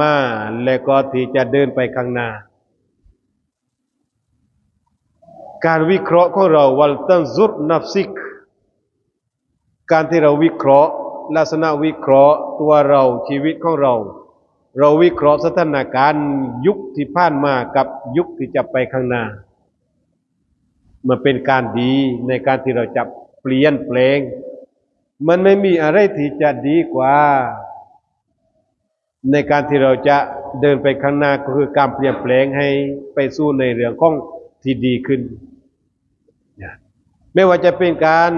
มาและก็ที่จะเดินไปข้างหน้า การวิเคราะห์ของเราวัลตันซุรนัฟซิก การที่เราวิเคราะห์ ลักษณะวิเคราะห์ตัวเราชีวิตของเรา เราวิเคราะห์สถานการณ์ยุคที่ผ่านมากับยุคที่จะไปข้างหน้า มันเป็นการดีในการที่เราจะเปลี่ยนแปลง มันไม่มีอะไรที่จะดีกว่า ในการที่เราจะเดินไปข้างหน้าก็คือการเปลี่ยนแปลงให้ไปสู่ในเรื่องของที่ดีขึ้น ไม่ว่าจะเป็นการ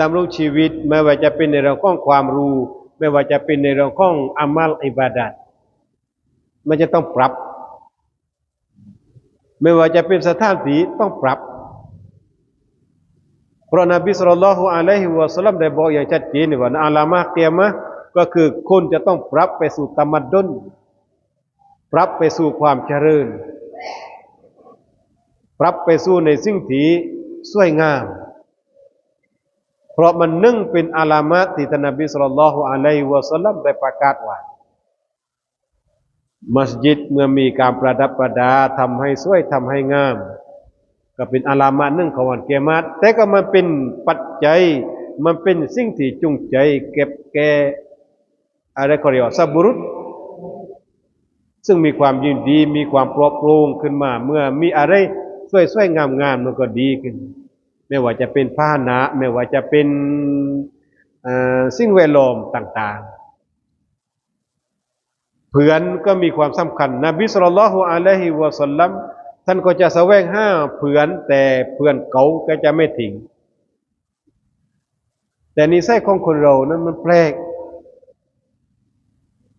ดำรงชีวิต ไม่ว่าจะเป็นในเรื่องของความรู้ ไม่ว่าจะเป็นในเรื่องของอามัลอิบาดัดมันจะต้องปรับ ไม่ว่าจะเป็นสถานที่ต้องปรับ เพราะนบีสุลต่านละฮ์อะลัยฮิวะสัลลัมได้บอกอย่างชัดเจนว่าอาลามะเกียมะ ก็คือคนจะต้องปรับไปสู่ตมัดดุนปรับไปสู่ความเจริญ ปรับไปสู่ในสิ่งที่สวยงาม เพราะมันนึ่งเป็นอาลามะที่ท่านนบีสุลต่านละฮ์อะลัยวะสัลลัมได้ประกาศไว้มัสยิดเมื่อมีการประดับประดาทำให้สวยทำให้งาม ก็เป็นอาลามะนึ่งของวันเกียรติแต่ก็มันเป็นปัจจัยมันเป็นสิ่งที่จุงใจเก็บแก่ อะไรก็เรียกว่าสับบุรุษ ซึ่งมีความยินดีมีความปลอดโปร่งขึ้นมา เมื่อมีอะไรสวยๆงามๆมันก็ดีขึ้น ไม่ว่าจะเป็นผ้าหนะไม่ว่าจะเป็นสิ่งแวดล้อมต่างๆ เพื่อนก็มีความสำคัญ นบีสุลต่านละฮ์อะลัยฮิวะสัลลัมท่านก็จะแสวงห้าเพื่อนแต่เพื่อนเก่าก็จะไม่ทิ้งแต่นิสัยของคนเรานั้นมันแปลก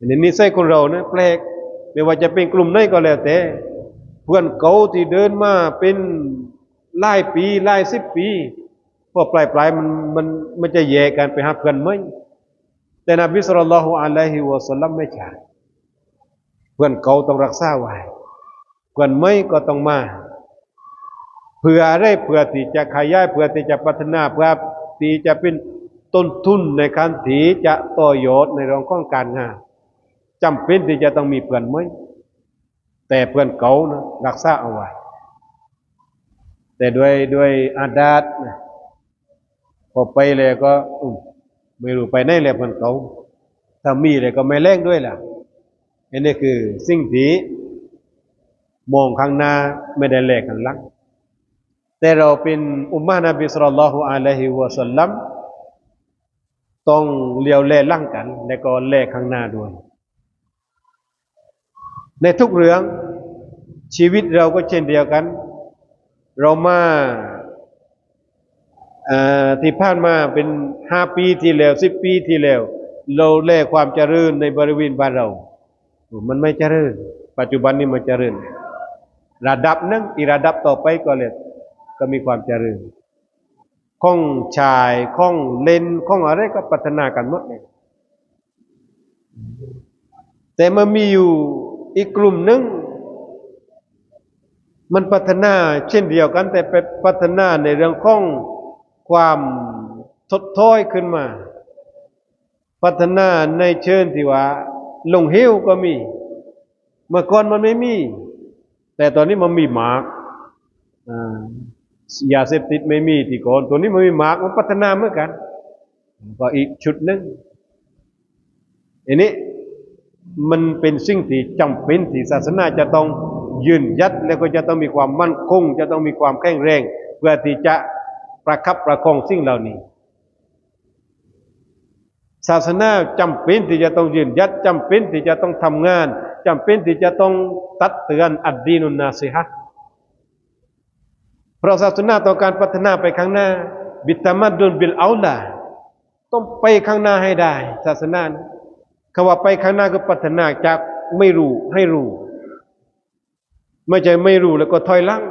ในนิสัยคนเรานะแปลกไม่ว่าจะเป็นกลุ่มไหนก็แล้วแต่ เพื่อนเก่าที่เดินมาเป็นหลายปีหลายสิบปีพอปลายปลายมันมันมันจะแยกกันไปหาเพื่อนไหมแต่นบีสุลต่านละฮ์อะลัยฮิวะสัลลัมไม่ใช่เพื่อนเก่าต้องรักษาไว้เพื่อนไม่ก็ต้องมาเพื่ออะไรเพื่อที่จะขยายเพื่อที่จะพัฒนาเพื่อที่จะเป็นต้นทุนในการที่จะต่อยอดในเรื่องของการงาน จำเป็นที่จะต้องมีเพื่อนไหมแต่เพื่อนเก่านะรักษาเอาไว้แต่ด้วยด้วยอาดาตพอไปเลยก็ไม่รู้ไปไหนเลยเพื่อนเก่าถ้ามีเลยก็ไม่แรงด้วยล่ะอันนี้คือสิ่งที่มองข้างหน้าไม่ได้แลกข้างหลังแต่เราเป็นอุมมานบีสุลต่านละฮ์อะลัยฮิวะสัลลัมต้องเลี้ยวแลลั่งกัน และก็แลกข้างหน้าด้วย ในทุกเรื่องชีวิตเราก็เช่นเดียวกัน เรามาที่ผ่านมาเป็นห้าปีที่แล้วสิบปีที่แล้ว เราแลกความเจริญในบริเวณบ้านเรา มันไม่เจริญ ปัจจุบันนี้มันเจริญ ระดับนึงอีระดับต่อไปก็เลยก็มีความเจริญข้องชายข้องเลนข้องอะไรก็พัฒนากันหมดเลยแต่มันมีอยู่ อีกกลุ่มหนึ่งมันพัฒนาเช่นเดียวกัน แต่เป็นพัฒนาในเรื่องของความทดท้อยขึ้นมา พัฒนาในเชิญที่ว่าลงเฮวก็มี เมื่อก่อนมันไม่มี แต่ตอนนี้มันมีหมากยาเสพติดไม่มีที่ก่อนตัวนี้มันมีหมากมันพัฒนาเหมือนกัน ก็อีกชุดหนึ่งอันนี้ มันเป็นสิ่งที่จำเป็นที่ศาสนาจะต้องยืนยัดแล้วก็จะต้องมีความมั่นคง จะต้องมีความแข็งแรง เพื่อที่จะประคับประคองสิ่งเหล่านี้ ศาสนาจำเป็นที่จะต้องยืนยัดจำเป็นที่จะต้องทำงานจำเป็นที่จะต้องตัดเตือนอัดดีนุนนาสิฮะเพราะศาสนาต้องการพัฒนาไปข้างหน้า บิตามัดดุนบิลเอาลาต้องไปข้างหน้าให้ได้ ศาสนา คำว่าไปข้างหน้าก็พัฒนาจากไม่รู้ให้รู้ ไม่ใช่ไม่รู้แล้วก็ถอยลัง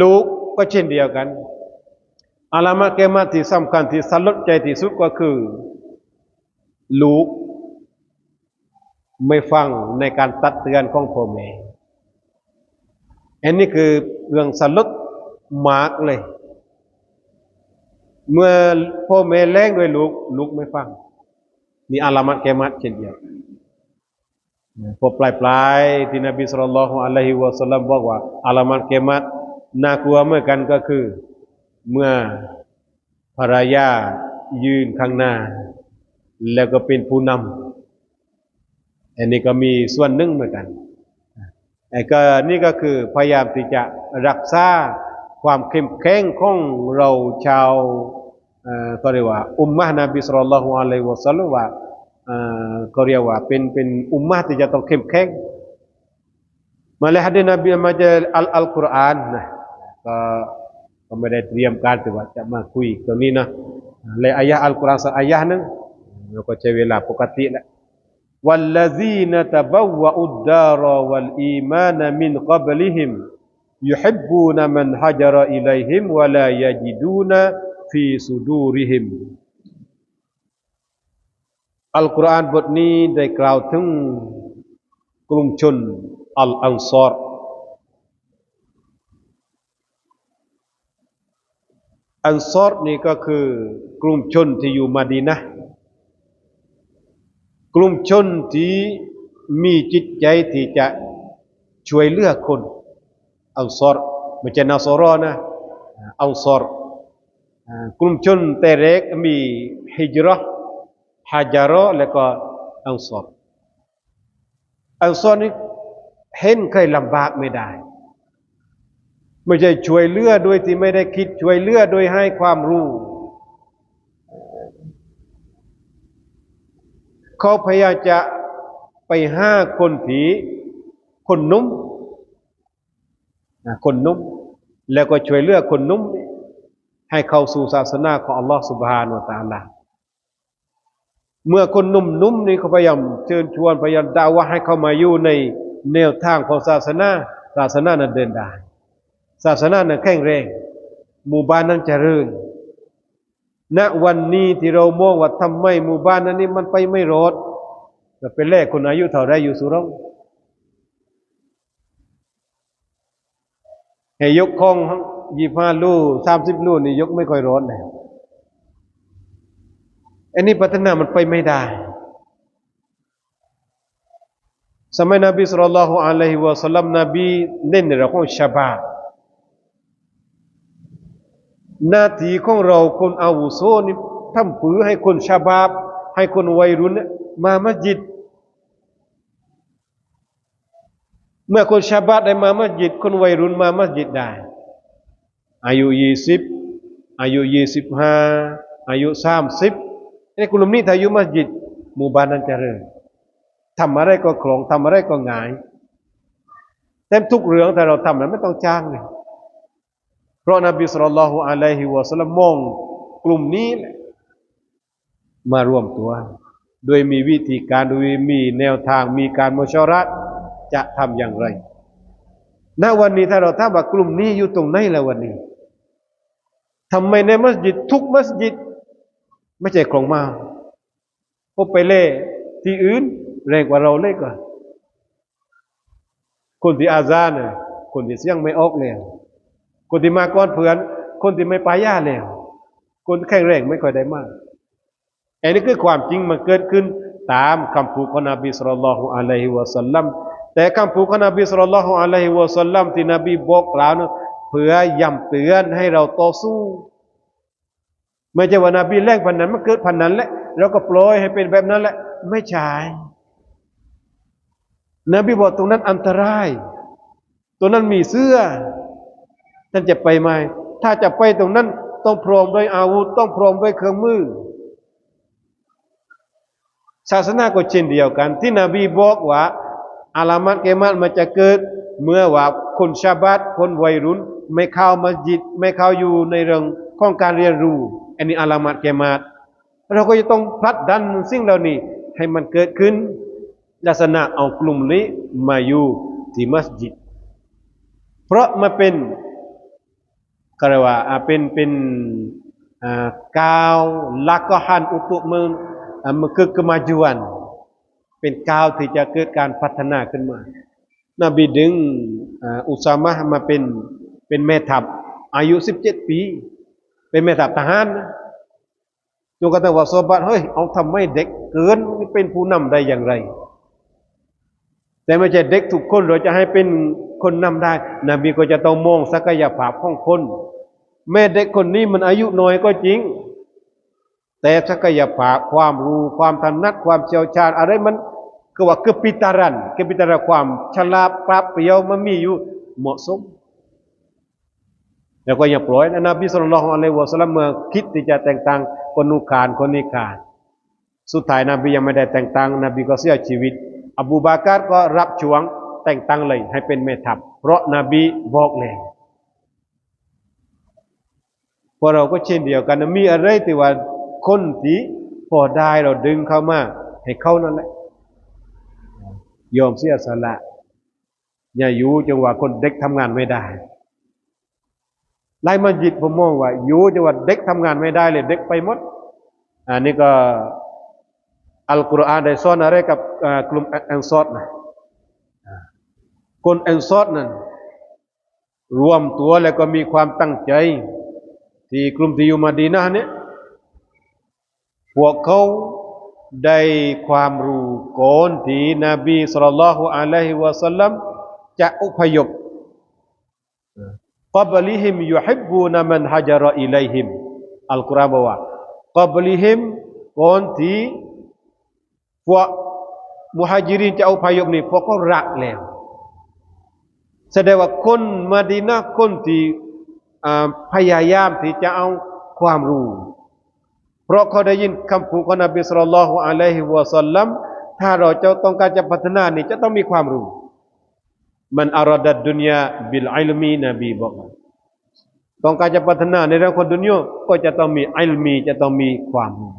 ลูกก็เช่นเดียวกันอาลามะเกมาที่สำคัญที่สลดใจที่สุดก็คือ ลูก ไม่ฟังในการตัดเตือนของพ่อแม่อันนี้คือเรื่องสลดมากเลย เมื่อพ่อแม่แรงด้วยลูก ลูกไม่ฟัง นี่อาลามัดแกมัดเช่นเดียวพอปลายปลายที่นบีสุลต่านละฮ์อะลัยฮิวะสัลลัมบอกว่าอาลามัตเกมัตน่ากลัวเมื่อกันก็คือ เมื่อภรรยายืนข้างหน้า แล้วก็เป็นผู้นำอันนี้ก็มีส่วนหนึ่งเหมือนกันไอ้ก็นี่ก็คือพยายามที่จะรักษาความเข้มแข็งของเราชาว เอ่อก็เรียกว่า อุมมะฮ์นบีสุลต่านละฮ์อะลัยฮิวะสัลลัมว่าเอ่อก็เรียกว่าเป็นเป็นอุมมะฮ์ที่จะต้องเข้มแข็ง มาเลยhadis Nabi มาจะอัลอัลกุรอานนะก็ก็ไม่ได้เตรียมการแต่ว่าจะมาคุยตรงนี้นะเลยอายะอัลกุรอานสักอายะหนึงแล้วก็ใช้เวลาปกติแหละ والذين تبوأوا الدار والإيمان من قبلهم يحبون من هجر إليهم ولا يجدون ฟีสุดูริหิม อัลกุรอานบทนี้ได้กล่าวถึงกลุ่มชนอัลอันซอรอันซอรนี่ก็คือกลุ่มชนที่อยู่มาดีนะกลุ่มชนที่มีจิตใจที่จะช่วยเหลือคนอันซอรไม่ใช่นาซอรอนะอันซอร์ กลุ่มชนแต่แรกมีฮิจราะห์ฮาจาระแล้วก็อันซอรอันซอรนี่เห็นใครลำบากไม่ได้ ไม่ใช่ช่วยเลือโดยที่ไม่ได้คิดช่วยเลือโดยให้ความรู้เขาพยายามจะไปห้าคนผีคนนุ่มคนนุ่มแล้วก็ช่วยเลือคนนุ่ม ให้เข้าสู่ศาสนาของอัลลอฮฺสุบฮานาตะอาลาเมื่อคนหนุ่มๆนี่เขาพยายามเชิญชวนพยายามด่าว่าให้เข้ามาอยู่ในแนวทางของศาสนาศาสนานั้นเดินได้ศาสนานั้นแข็งแรงหมู่บ้านนั้นเจริญณวันนี้ที่เรามองว่าทำไมหมู่บ้านนั้นนี่มันไปไม่รอดก็เป็นแรกคนอายุเท่าไรอยู่สุราให้ยกคอง ยี่ห้าลูกสามสิบลูกนี่ยกไม่ค่อยร้อนแล้วอันนี้พัฒนามันไปไม่ได้ สมัยนบีสุลต่านละฮ์อะลัยฮิวะสัลลัมนบีเน้นนเรื่องของชาบาหน้าที่ของเราคนอาวุโสนี่ทำผือให้คนชาบาบ ให้คนวัยรุ่นเนี่ยมามัสยิด เมื่อคนชาบาบได้มามัสยิด คนวัยรุ่นมามัสยิดได้ อายุยี่สิบอายุยี่สิบห้าอายุสามสิบในกลุ่มนี้ถ้าอายู่มัสยิดหมู่บ้านนั้นเจริญทำอะไรก็คลองทำอะไรก็ง่ายเต็มทุกเรื่องแต่เราทำนั้นไม่ต้องจ้างเลยเพราะนบีสุลต่านละฮ์อะลัยฮิวะสัลลัมมองกลุ่มนี้แหละมารวมตัว โดยมีวิธีการโดยมีแนวทางมีการมชารัตจะทำอย่างไรณวันนี้ถ้าเราถาว่ากลุ่มนี้อยู่ตรงไหนแล้ววันนี้ ทำไมในมัสยิดทุกมัสยิด ไม่ใช่ของมาพบไปเล่ที่อื่นแรงกว่าเราเล่กว่าคนที่อาซาเนี่ยคนที่เสียงไม่ออกแล้วคนที่มาก้อนเพื่อน คนที่ไม่ปายาแล้วคนแข็งแรงไม่ค่อยได้มากอันนี้คือความจริงมันเกิดขึ้นตามคำพูดของนบีสุลต่านละฮ์อะลัยฮิวะสัลลัมแต่คำพูดของนบีสุลต่านละฮ์อะลัยฮิวะสัลลัมที่นบีบอกกล่าวนั้น เพื่อย้ำเตือนให้เราต่อสู้ ไม่ใช่ว่านบีแรงพันนั้นมันเกิดพันนั้นแหละเราก็ปล่อยให้เป็นแบบนั้นแหละ ไม่ใช่นบีบอกตรงนั้นอันตราย ตรงนั้นมีเสื้อ ท่านจะไปไหมถ้าจะไปตรงนั้นต้องพร้อมด้วยอาวุธ ต้องพร้อมด้วยเครื่องมือ ศาสนาก็เช่นเดียวกัน ที่นบีบอกว่าอาลามัดเกมัดมันจะเกิด เมื่อว่าคนชาบัตคนวัยรุ่น ไม่เข้ามัสยิดไม่เข้าอยู่ในเรื่องของการเรียนรู้อันนี้อาลามัดเกมัดเราก็จะต้องพลัดดันสิ่งเหล่านี้ให้มันเกิดขึ้น ลักษณะเอากลุ่มนี้มาอยู่ที่มัสยิด เพราะมาเป็นก็เรียกว่าเป็นเป็นอ่ากาวลักก็หันอุตุมืออ่ามันคือ kemajuan เป็นกาวที่จะเกิดการพัฒนาขึ้นมา นบีดึงอ่าอุซามะมาเป็น เป็นแม่ทัพอายุ17ปี เป็นแม่ทัพทหารนะจนกระทั่งว่าซบัตเฮ้ยเอาทำไมเด็กเกินเป็นผู้นำได้อย่างไร แต่ไม่ใช่เด็กทุกคนเราจะให้เป็นคนนำได้นบีก็จะต้องมองศักยภาพของคน แม่เด็กคนนี้มันอายุน้อยก็จริง แต่ศักยภาพความรู้ความถนัดความเชี่ยวชาญ อะไรมันก็ว่าคือปิตารันคือปิตารันความฉลาดปรับเปรียวมันมีอยู่เหมาะสม แล้วก็อย่าปล่อยนะนบีสุลต่านอะลัยวะสลลัมเมื่อคิดที่จะแต่งตั้งคนนุคานคนนิคานสุดท้ายนบียังไม่ได้แต่งตั้งนบีก็เสียชีวิต อบูบาการก็รับช่วงแต่งตั้งเลยให้เป็นแม่ทัพเพราะนบีบอกแล้วพวกเราก็เช่นเดียวกันมีอะไรที่ว่าคนที่พอได้เราดึงเข้ามาให้เขานั่นแหละยอมเสียสละอย่าอยู่จังหวะคนเด็กทำงานไม่ได้ ไล่มาจิตผมมองว่าอยู่จังหวะเด็กทำงานไม่ได้เลยเด็กไปหมดอันนี้ก็อัลกุรอานได้สอนอะไรกับกลุ่มแอนซอดนะคนแอนซอดนั้นรวมตัวแล้วก็มีความตั้งใจ ที่กลุ่มที่อยู่มาดีนะเนี่ยพวกเขาได้ความรู้ก่อนที่นบีสุลต่านละฮ์อะลัยฮิวะสัลลัมจะอพยพ qablihim yuhibbuna man hajara ilaihim อัลกุรอานบอกว่า qablihim ก่อนที่พวกมุฮัจิรินจะเอาพยพนี่พวกเขารักแล้วแสดงว่าคนมาดีนะห์คนที่พยายามที่จะเอาความรู้ เพราะเขาได้ยินคำพูดของนบีสุลต่านละฮ์อะลัยฮิวะสัลลัมถ้าเราจะต้องการจะพัฒนานี่จะต้องมีความรู้ มันอาราดัดดุนยาบิลอิลมีนบีบอกว่าต้องการจะพัฒนาในเรื่องของดุนยาก็จะต้องมีอิลมีจะต้องมีความรู้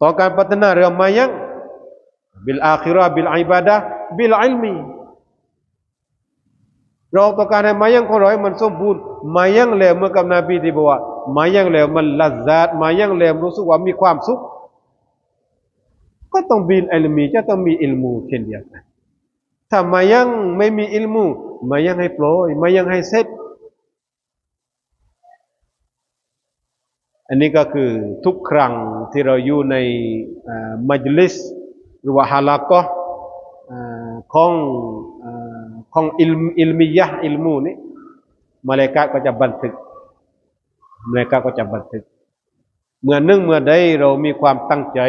ต้องการพัฒนาเรื่องมายังบิลอาคิราบิลอิบาดะบิลอิลมีเราต้องการให้มายังของเราให้มันสมบูรณ์มายังแล้วเมื่อกับนบีที่บอกว่ามายังแล้วมันลัซาตมายังแล้วรู้สึกว่ามีความสุข ก็ต้องบิลอิลมีจะต้องมีอิลมูเช่นเดียวกัน ถ้ามายังไม่มีอิลมูมายังให้โปรยมายังให้เสร็จอันนี้ก็คือทุกครั้งที่เราอยู่ในมัจลิสหรือว่าฮาลากะของของอิลอิลมียะอิลมูนี่มาเลกาก็จะบันทึกมาเลกาก็จะบันทึก เมื่อนึ่งเมื่อใดเรามีความตั้งใจ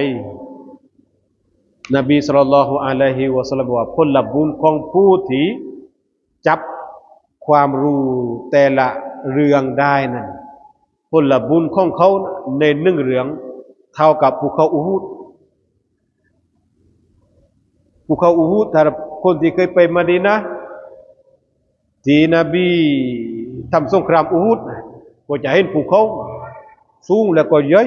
นบีสุลต่านละฮ์อะลัยฮิวะสัลลัมว่าผลบุญของผู้ที่จับความรู้แต่ละเรื่องได้นั้นผลบุญของเขาในหนึ่งเรื่องเท่ากับภูเขาอูฮุดภูเขาอูฮุดถ้าคนที่เคยไปมาดีนะที่นบีทำสงครามอูฮุดก็จะเห็นภูเขาสูงแล้วก็ใหญ่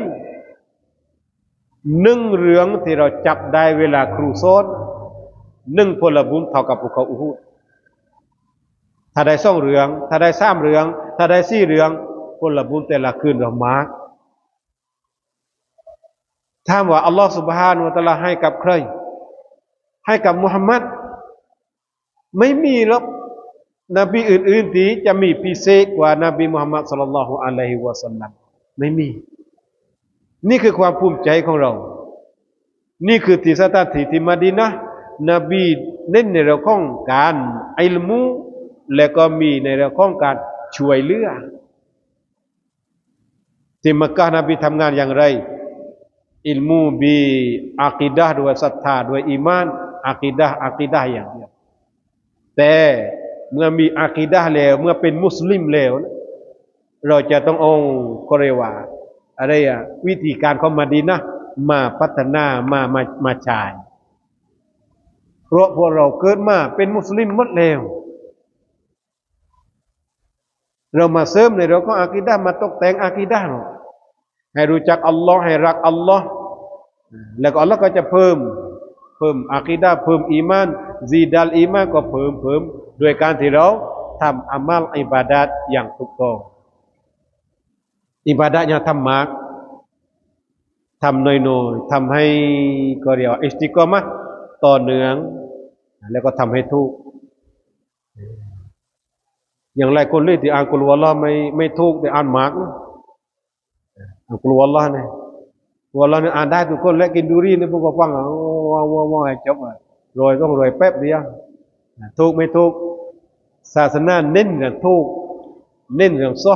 หนึ่งเรื่องที่เราจับได้เวลาครูสอนหนึ่งพลบุญเท่ากับภูเขาอูฮุดถ้าได้สองเรื่อง ถ้าได้สามเรื่อง ถ้าได้สี่เรื่องผลบุญแต่ละคืนเรามาร์กถามว่าอัลลอฮฺสุบฮานุตะลาให้กับใคร ให้กับมุฮัมมัด ไม่มีหรอกนบีอื่นๆที่จะมีพิเศษกว่านาบีมุฮัมมัดสุลลัลลอฮุอะลัยฮิวะสัลลัมไม่มี นี่คือความภูมิใจของเรา นี่คือที่สถานที่ที่มาดีนะนบีเน้นในเรื่องของการอิลมูและก็มีในเรื่องของการช่วยเหลือที่มักกะนบีทำงานอย่างไร อิลมูบีอากิดะด้วยศรัทธาด้วยอีมานอากิดะอากิดะอย่างเดียวแต่เมื่อมีอากิดะแล้ว เมื่อเป็นมุสลิมแล้ว เราจะต้องอาก็เรียกว่า อะไรอะวิธีการของมาดีนะมาพัฒนามามามาใช้เพราะพวกเราเกิดมาเป็นมุสลิมหมดแล้วเรามาเสริมในเราก็อากิดะมาตกแต่งอากิดะเราให้รู้จักอัลลอฮ์ให้รักอัลลอฮ์แล้วก็อัลลอฮ์ก็จะเพิ่มเพิ่มอากิดะเพิ่มอีมานซีดัลอีมานก็เพิ่มเพิ่มโดยการที่เราทำอามัลอิบาดัตอย่างถูกต้อง อิบาดัตอย่างทำมากทำน้อยๆทำให้ก็เรียกว่าอิสติกอมะต่อเนื่อง แล้วก็ทำให้ถูกอย่างไรคนเลยที่อ่านกุลวะลอไม่ไม่ถูกแต่อ่านมากนะอ่านกุลวะลอเนี่ยวะลอเนี่ยอ่านได้ทุกคนและกินดูรีเนี่ยพวกก็ฟังอะว้าวว้าวว้จบอะรวยต้องรวยแป๊บเดียวถูกไม่ถูกศาสนาเน้นเรื่องถูกเน้นเรื่องซ้อ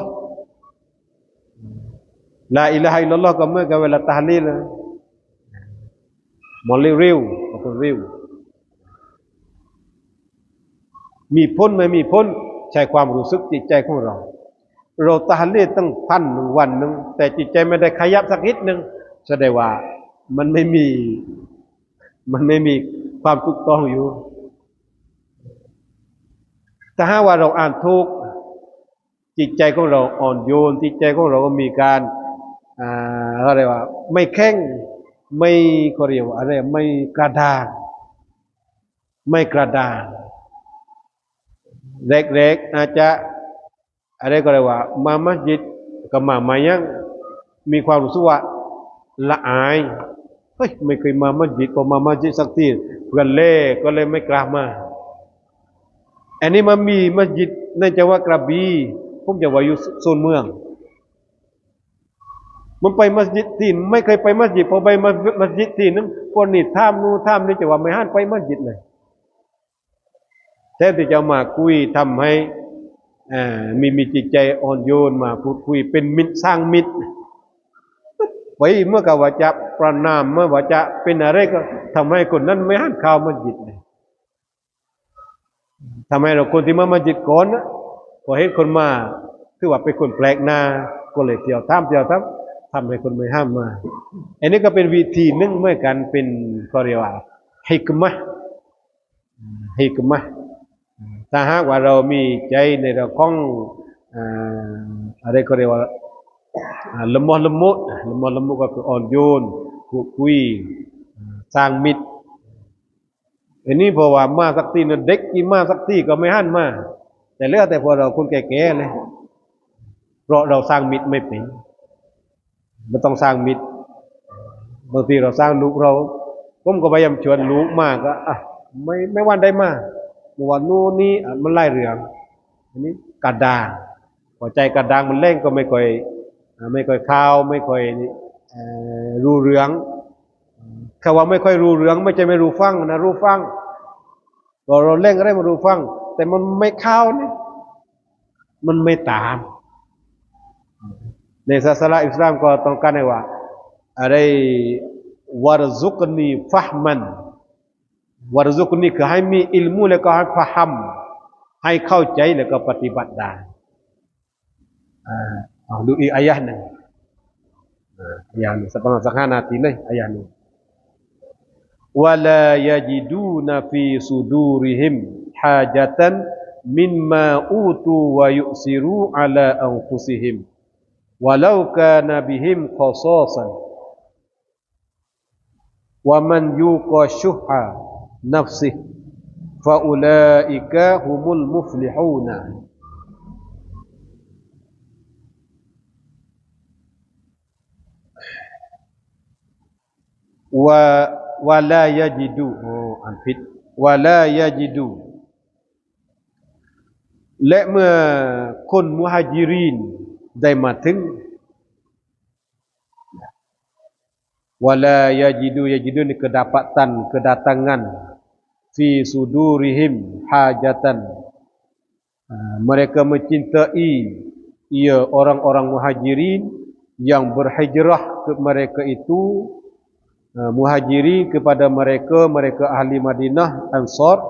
ลาอิลาฮะอิลลัลลอฮ์ก็เมื่อกับเวลาตาลีลนะมอลลิริวก็เป็นริว มีพ้นไม่มีพ้นใช้ความรู้สึกจิตใจของเรา เราตาลีตั้งพันหนึ่งวันหนึ่งแต่จิตใจไม่ได้ขยับสักนิดหนึ่งแสดงว่ามันไม่มีมันไม่มีความถูกต้องอยู่ถ้าหาว่าเราอ่านทุกจิตใจของเราอ่อนโยนจิตใจของเราก็มีการ อ่าอะไรว่าไม่แข็งไม่ก็เรียกว่าอะไรไม่กระด้างไม่กระด้างเล็กๆอาจจะอะไรก็เรียกว่า มามัสยิดกับมามายังมีความรู้สึกว่าละอายเฮ้ยไม่เคยมามัสยิดพอมามัสยิดสักทีเพื่อนเล่ก็เลยไม่กล้ามาอันนี้มันมีมัสยิดในจังหวัดกระบี่ผมจะว่าอยู่โซนเมือง มันไปมัสยิดที่ไม่เคยไปมัสยิดพอไปมัสยิดที่นั้นคนนี่ท่ามนู่นท่ามนี่จะว่าไม่ห้านไปมัสยิดเลยแทนที่จะมาคุยทำให้มีมีจิตใจอ่อนโยนมาพูดคุยเป็นมิตรสร้างมิตรไว้เมื่อกว่าจะประนามเมื่อว่าจะเป็นอะไรก็ทำให้คนนั้นไม่ห้านข่าวมัสยิดเลยทำไมเราคนที่มามัสยิดก่อนนะพอเห็นคนมา คือว่าเป็นคนแปลกหน้าก็เลยเที่ยวท่ามเที่ยวท่าม ทำให้คนไม่ห้ามมา อันนี้ก็เป็นวิธีนึ่งเมื่อกันเป็นก็เรียกว่าฮิกมะฮิกมะถ้าหากว่าเรามีใจในเรื่องของอะไรก็เรียกว่าละมอละมุดละมอละมุดก็คืออ่อนโยนพูดคุยสร้างมิตรอันนี้เพราะว่ามาสักทีนะเด็กกี่มาสักทีก็ไม่หันมาแต่เลือกแต่พอเราคนแก่ๆเลยเพราะเราสร้างมิตรไม่เป็น มันต้องสร้างมิตรบางทีเราสร้างลูกเราผมก็พยายามชวนลูกมากก็อะไม่ไม่วันได้มาเมื่อวันนู้นนี่มันไล่เรืองอันนี้กระด้างหัวใจกระด้างมันเล่งก็ไม่ค่อยไม่ค่อยข้าวไม่ค่อยรู้เรื่องคำว่าไม่ค่อยรู้เรื่อง ไม่ใช่ไม่รู้ฟังนะรู้ฟังเราเราเล่นก็ได้มารู้ฟัง แต่มันไม่เข้านี่มันไม่ตาม ในศาสนาอิสลามก็ต้องการให้ว่าอะไรวารซุกนีฟะมันวารซุกนีคือให้มีอิลมูแล้วก็ให้ฟะฮัมให้เข้าใจแล้วก็ปฏิบัติได้อ่าเอาดูอีกอายะหนึ่งอ่าอายะหนึ่งสักประมาณสักห้านาทีเลยอายะหนึ่ง ولا يجدون في صدورهم حاجة مما أوتوا ويؤثروا على أنفسهم ولو كان بهم خصاصا ومن يوق شح نفسه فأولئك هم المفلحون و วาลายาจิดูโอ้อันผิดวาลายาจิดู และเมื่อคนมุฮัจิรีน ได้มาถึงวาลายาจิดูยาจิดูนี่ kedapatan kedatangan fi sudurihim hajatan mereka mencintai ia orang-orang muhajirin yang berhijrah ke mereka itu uh, muhajiri kepada mereka mereka ahli Madinah Ansar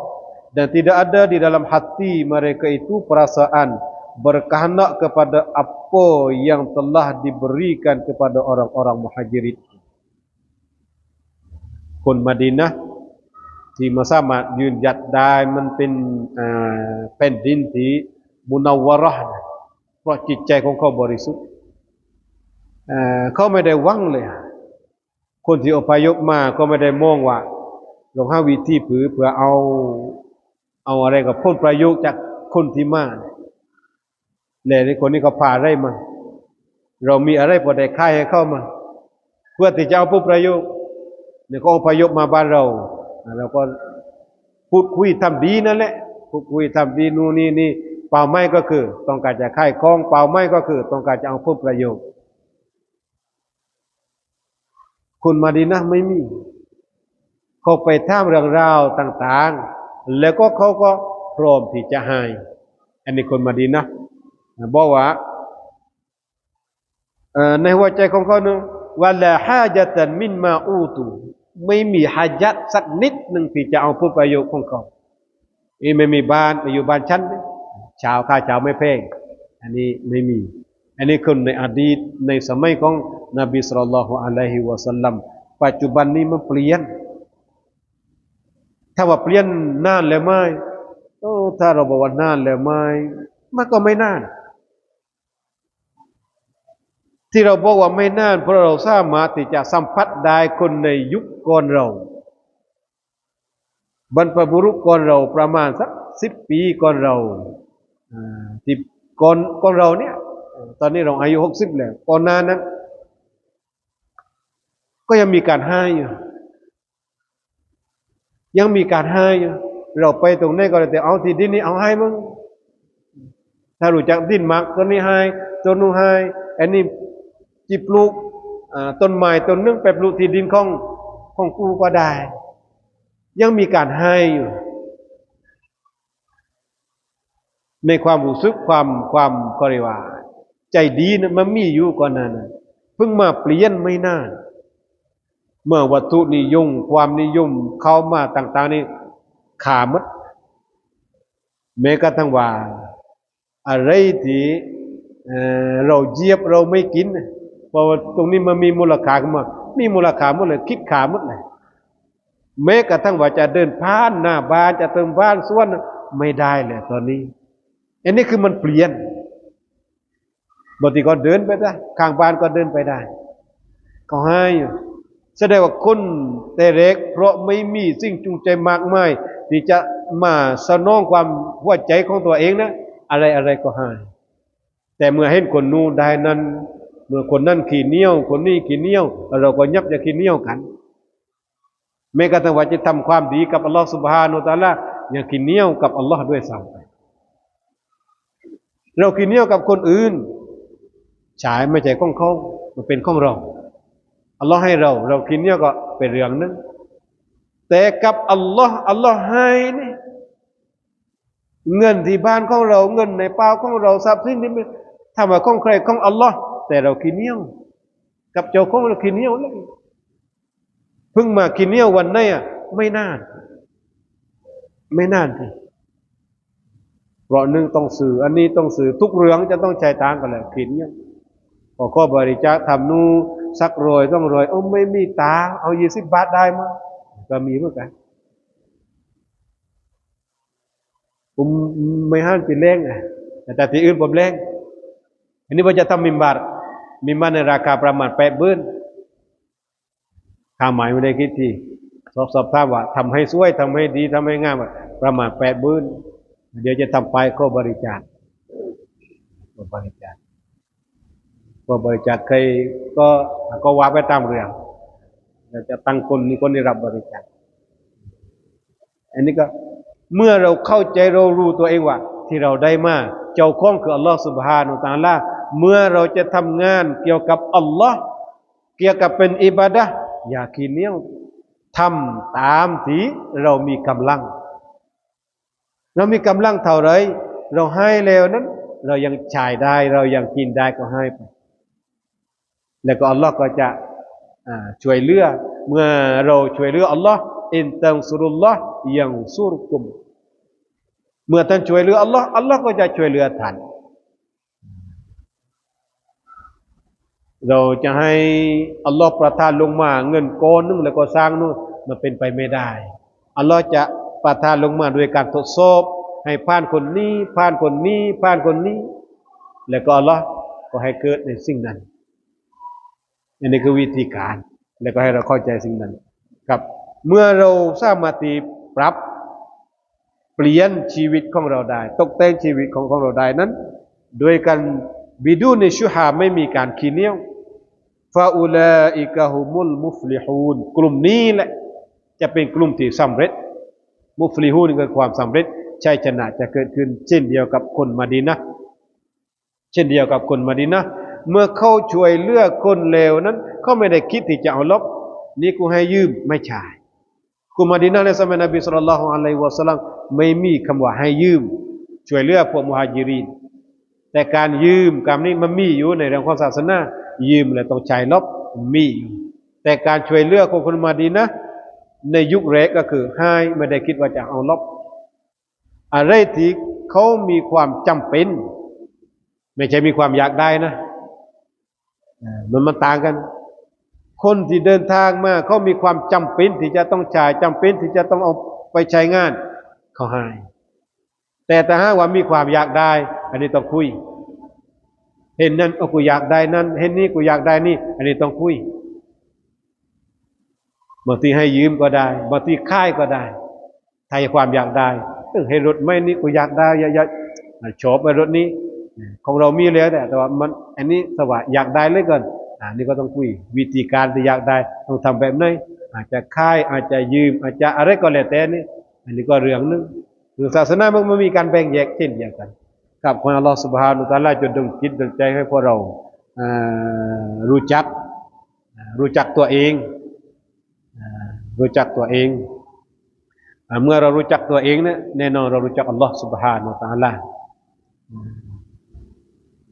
dan tidak ada di dalam hati mereka itu perasaan berkehendak kepada apa yang telah diberikan kepada orang-orang muhajirin คนมาดินะที่มาสามารถยืนหยัดได้มันเป็นอ่าแผ่นดินที่มุนาววะเราะห์เพราะจิตใจของเขาบริสุทธิ์อ่าเขาไม่ได้วังเลย คนที่อพยพมาก็ไม่ได้มองว่าเราหาวิธีผือเพื่อเอาเอาอะไรกับพ้นประโยชน์จากคนที่มาเนี่ย ในคนนี้เขาพาได้มา เรามีอะไรพอได้ค่ายให้เข้ามา เพื่อที่จะเอาผู้ประโยชน์เนี่ยก็อพยพมาบ้านเราเราก็พูดคุยทำดีนั่นแหละพูดคุยทำดีนู่นนี่นี่เป่าไม่ก็คือ ต้องการจะค่ายคล้องเป่าไม่ก็คือ ต้องการจะเอาผู้ประโยชน์คนมาดีนะไม่มี เขาไปท่ามเรื่องราวต่าง ๆ แล้วก็เขาก็พร้อมที่จะให้ อันนี้คนมาดีนะ บอกว่าในหัวใจของเขาเนอะว่าละฮาจะตันมินมาอูตูไม่มีฮาจัดสักนิดหนึ่งที่จะเอาผลประโยชน์ของเขาอีไม่มีบ้านไปอยู่บ้านฉันชาวข้าชาวไม่แพงอันนี้ไม่มี อันนี้คนในอดีตในสมัยของนบีสุลต่านละฮ์อะลัยฮิวะสัลลัมปัจจุบันนี้มันเปลี่ยน ถ้าว่าเปลี่ยนนานแล้วไหมโอ้ถ้าเราบอกว่านานแล้วไหมมันก็ไม่นาน ที่เราบอกว่าไม่นานเพราะเราสามารถที่จะสัมผัสได้คนในยุคก่อนเรา บรรพบุรุษก่อนเราประมาณสักสิบปีก่อนเราที่ก่อนก่อนเราเนี่ย ตอนนี้เราอายุหกสิบแล้วก่อนหน้านั้น ก็ยังมีการให้อยู่ยังมีการให้อยู่เราไปตรงนี้ก็เลยแต่เอาที่ดินนี้เอาให้มึงถ้ารู้จักดินมักต้นนี้ให้ต้นนู้นให้อันนี้ จิปลูกต้นไม้ต้นนึงไปปลูกที่ดินของของกูก็ได้ ยังมีการให้อยู่ ในความรู้สึกความความกเรียกว่า ใจดีนะมันมีอยู่ก่อนนั้นเพิ่งมาเปลี่ยนไม่นานเมื่อวัตถุนิยมความนิยมเข้ามาต่าง ๆ นี่ขามัดแม้กระทั่งว่า อะไรที่เเราเจียบเราไม่กิน เพราะว่าตรงนี้มันมีมูลค่าขึ้นมามีมูลค่าหมดเลย คิดขาหมดเลยแม้กระทั่งว่าจะเดินผ่านหน้าบ้านจะเติมบ้านส่วนไม่ได้เลยตอนนี้ อันนี้คือมันเปลี่ยนบางทีก็เดินไปได้ข้างบ้านก็เดินไปได้ ก็ให้อยู่แสดงว่าคนแต่เล็ก เพราะไม่มีสิ่งจูงใจมากมายที่จะมาสนองความหัวใจของตัวเองนะ อะไรอะไรก็ให้แต่เมื่อเห็นคนนู้นได้นั้น เมื่อคนนั้นขี้เนี้ยว คนนี้ขี้เนี้ยว เราก็ยับจะขี้เนี้ยวกันแม้กระทั่งว่าจะทำความดีกับอัลลอฮฺสุบฮานุตะอาลายังขี้เนี้ยวกับอัลลอฮ์ด้วยซ้ำไปเราขี้เนี้ยวกับคนอื่นฉายไม่ใช่ของเขามันเป็นของเราอัลลอฮ์ให้เรา เราขี้เนียวก็เป็นเรื่องนึงแต่กับอัลลอฮ์อัลลอฮ์ให้นี่เงินที่บ้านของเราเงินในเป้าของเราทรัพย์สินที่ทำมาของใครของอัลลอฮ์ แต่เราขี้เนียวกับเจ้าของเราขี้เนียวเลยเพิ่งมาขี้เนียววันนี้อะไม่นาน ไม่นานทีเพราะหนึ่งต้องสื่อ อันนี้ต้องสื่อทุกเรื่องจะต้องใช้ทางกันแหละขี้เนียพอข้อบริจาคทำนู่สักรวยต้องรวยโอ้ไม่มีตา เอายี่สิบบาทได้มั้ยก็มีเหมือนกันผมไม่ห้ามกินแรงไงแต่ที่อื่นผมแรงอันนี้ว่าจะทำมิมบาร์ มิมาในราคาประมาณแปดบื้นข้าหมายไม่ได้คิดทีสอบสอบถาว่าทำให้สวยทำให้ดีทำให้งามประมาณแปดบื้นเดี๋ยวจะทำไปก็บริจาคก็บริจาคก็บริจาคใครก็ก็ว่าไปตามเรื่องเราจะตั้งคนนี้คนที่รับบริจาคอันนี้ก็เมื่อเราเข้าใจเรารู้ตัวเองว่า ที่เราได้มา เจ้าของคืออัลลอฮ์สุบฮานุตาลา เมื่อเราจะทำงานเกี่ยวกับอัลลอฮ์เกี่ยวกับเป็นอิบาดะห์อย่าขี้เหนียวทำตามที่เรามีกำลัง เรามีกำลังเท่าไรเราให้แล้วนั้น เรายังจ่ายได้เรายังกินได้ก็ให้ไป แล้วก็อัลลอฮ์ก็จะช่วยเหลือเมื่อเราช่วยเหลืออัลลอฮ์อินตังสุรุลลอฮ์ยังสุรุกุมเมื่อท่านช่วยเหลืออัลลอฮ์อัลลอฮ์ก็จะช่วยเหลือท่าน เราจะให้อัลลอฮ์ประทานลงมา เงินก้อนนึงแล้วก็สร้างนู่นมันเป็นไปไม่ได้ อัลลอฮ์จะประทานลงมาโดยการทดสอบให้ผ่านคนนี้ผ่านคนนี้ผ่านคนนี้ แล้วก็อัลลอฮ์ก็ให้เกิดในสิ่งนั้นอันนี้คือวิธีการ แล้วก็ให้เราเข้าใจสิ่งนั้น ครับ เมื่อเราสามารถที่ปรับเปลี่ยนชีวิตของเราได้ ตกแต่งชีวิตของของเราได้นั้น โดยการบิดูในชุฮาไม่มีการขี้เนียว ฟาอุลาอิกะฮุมุลมุฟลิฮูนกลุ่มนี้แหละจะเป็นกลุ่มที่สำเร็จ มุฟลิฮูนคือความสำเร็จชัยชนะจะเกิดขึ้นเช่นเดียวกับคนมาดีนะเช่นเดียวกับคนมาดีนะเมื่อเขาช่วยเลือกคนเลวนั้นเขาไม่ได้คิดที่จะเอาลบ นี่กูให้ยืมไม่ใช่กูมาดีนาในสมัยนบีสุลต่านละฮ์อะลัยฮิวะสัลลัมไม่มีคำว่าให้ยืม ช่วยเลือกพวกมุฮัจิรินแต่การยืมกรรมนี้มันมีอยู่ในเรื่องของศาสนา ยืมแล้วต้องใช้ลบมีอยู่แต่การช่วยเหลือของคนมาดีนะ ในยุคแรกก็คือให้ไม่ได้คิดว่าจะเอาลบอะไรที่เขามีความจำเป็น ไม่ใช่มีความอยากได้นะมันมันต่างกัน คนที่เดินทางมาเขามีความจำเป็นที่จะต้องจ่ายจำเป็นที่จะต้องเอาไปใช้งานเขาให้แต่ถ้าหาว่ามีความอยากได้ อันนี้ต้องคุย เห็นนั่นเอากูอยากได้นั่น เห็นนี่กูอยากได้นี่ อันนี้ต้องคุยบางทีให้ยืมก็ได้บางทีค่ายก็ได้ถ้าความอยากได้เออให้รถไม่นี่กูอยากได้อยาอย่าชอบไปรถนี้ ของเรามีแล้วแต่แต่ว่ามันอันนี้สว่าอยากได้เลยเกินอ่านี่ก็ต้องคุย วิธีการที่อยากได้ต้องทำแบบไหนอาจจะค่ายอาจจะยืม อาจจะอะไรก็แล้วแต่นี่อันนี้ก็เรื่องหนึงหรือศาสนามันไม่มีการแบ่งแยกเช่นเดียวกัน ครับขออัลลอฮฺสุบฮานุตะอาลาจนดวงจิตดวงใจให้พวกเรารู้จัก รู้จักตัวเอง รู้จักตัวเอง เมื่อเรารู้จักตัวเองเนี่ยแน่นอนเรารู้จักอัลลอฮฺสุบฮานุตะอาลา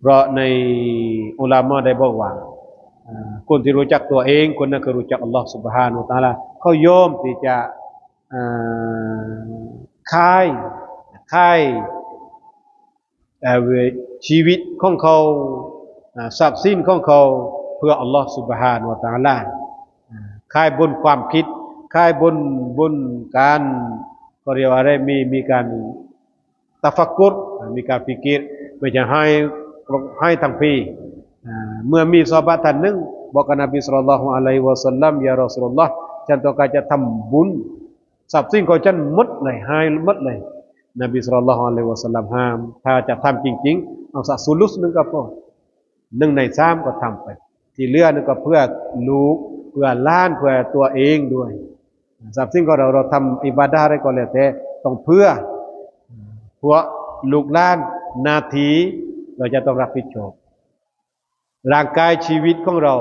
เพราะในอุลามะได้บอกว่าคนที่รู้จักตัวเอง คนนั้นก็รู้จักอัลลอฮฺสุบฮานุตะอาลาเขายอมที่จะคายคาย ชีวิตของเขาทรัพย์สินของเขาเพื่ออัลลอฮฺสุบฮานวะตาลาค่ายบนความคิดค่ายบนบนการเขเรียกว่าอะไรมีมีการตะฟักกุรมีการพิกิรไม่จะให้ให้ทั้งพีเมื่อมีสอบะท่านหนึ่งบอกกับนบีสุลต่านอะลัยวะสัลลัมยารอสุลลอฮ์ฉันต้องการจะทำบุญทรัพย์สินของฉันมดเลยห้ยมดเลย นบีสุลต่านละฮ์อะลัยฮิวะสัลลัมห้าม ถ้าจะทำจริง ๆ เอาสักสุลุสหนึงก็พอหนึ่งในสามก็ทำไป ที่เลือนึงก็เพื่อลูกเพื่อล้านเพื่อตัวเองด้วยทรัพย์สินของเราเราทำอิบาดาอะไรก็แล้วแต่ต้องเพื่อเพราะลูกล้านนาทีเราจะต้องรับผิดชอบร่างกายชีวิตของเรา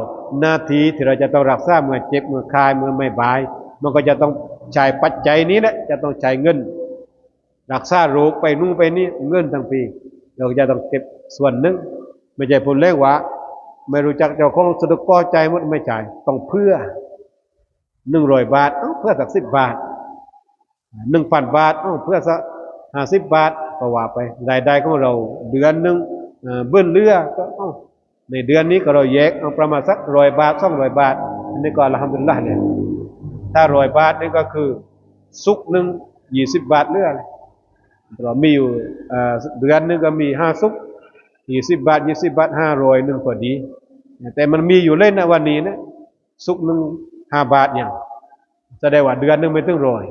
นาทีที่เราจะต้องรักษาบเมื่อเจ็บเมื่อคายเมื่อไม่บาย มันก็จะต้องใช้ปัจจัยนี้แหละจะต้องใช้เงิน รักษาโรคไปนู่นไปนี่เงินทั้งปีเราจะต้องเก็บส่วนหนึ่งไม่ใช่ผลเลี้ยงว่าไม่รู้จักเจ้าของสะดกก็ใจหมดไม่จ่ายต้องเพื่อหนึ่งร้อยบาทเอ้าเพื่อสักสิบบาทหนึ่งพันบาทเอ้าเพื่อสักห้าสิบบาทก็ว่าไปรายได้ของเราเดือนหนึ่งเอ่อเบิ้ลเรือก็ในเดือนนี้ก็เราแยกเอาประมาณสักร้อยบาทสองร้อยบาทอันนี้ก็อัลฮัมดุลิละเนี่ยถ้าร้อยบาทนี่ก็คือ สุกหนึ่งยี่สิบบาทเรืออะไร เรามีอยู่เดือนหนึงก็มีห้าซุกยี่สิบบาทยี่สิบบาทห้าร้อยหนึ่งพอดี แต่มันมีอยู่เล่นนะวันนี้นะซุกหนึ่งห้าบาทอย่างแสดงว่าเดือนหนึ่งไม่ถึงร้อย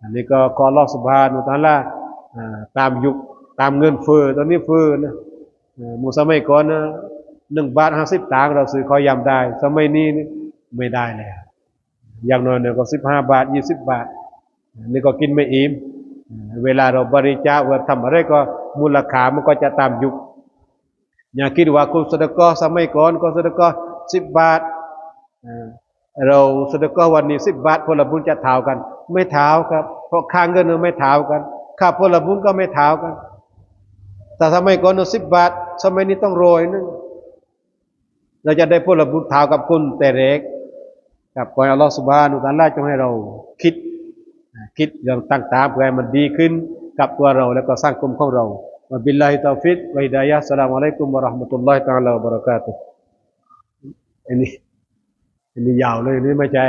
อันนี้ก็ขอรอสุภานุตาละอ่าตามยุคตามเงินเฟอ้อตอนนี้เฟ้อนะหมู่สมัยก่อนนะหนึ่งบาทห้าสิบตังเราซื้อขอยำได้ สมัยนี้นี่ไม่ได้แล้วอย่างน้อยเนี่ยก็สิบห้าบาทยี่สิบบาทนี่ก็กินไม่อิ่ม เวลาเราบริจาคว่าทำอะไรก็มูลค่ามันก็จะตามยุค อย่าคิดว่าคุณสดกอสมัยก่อนก็สดกอสิบบาทเราสดกอวันนี้สิบบาทผลบุญจะเท่ากัน ไม่เท่าครับ เพราะค่าเงินเราไม่เท่ากันค่าผลบุญก็ไม่เท่ากัน แต่สมัยก่อนเราสิบบาท สมัยนี้ต้องโรยนึงเราจะได้ผลบุญเท่ากับคุณแต่เล็กกับขอให้อัลลอฮฺสุบานุตะอาลาจงให้เราคิด คิดเรื่องต่างๆเพื่อให้มันดีขึ้นกับตัวเราแล้วก็สร้างคมของเราวะบิลลาฮิตาฟิกวะฮิดายะสลามุอะลัยกุมวะราะห์มะตุลลอฮิตะอาลาวะบะเราะกาตุอันนี้อันนี้ยาวเลยอันนี่ไม่ใช่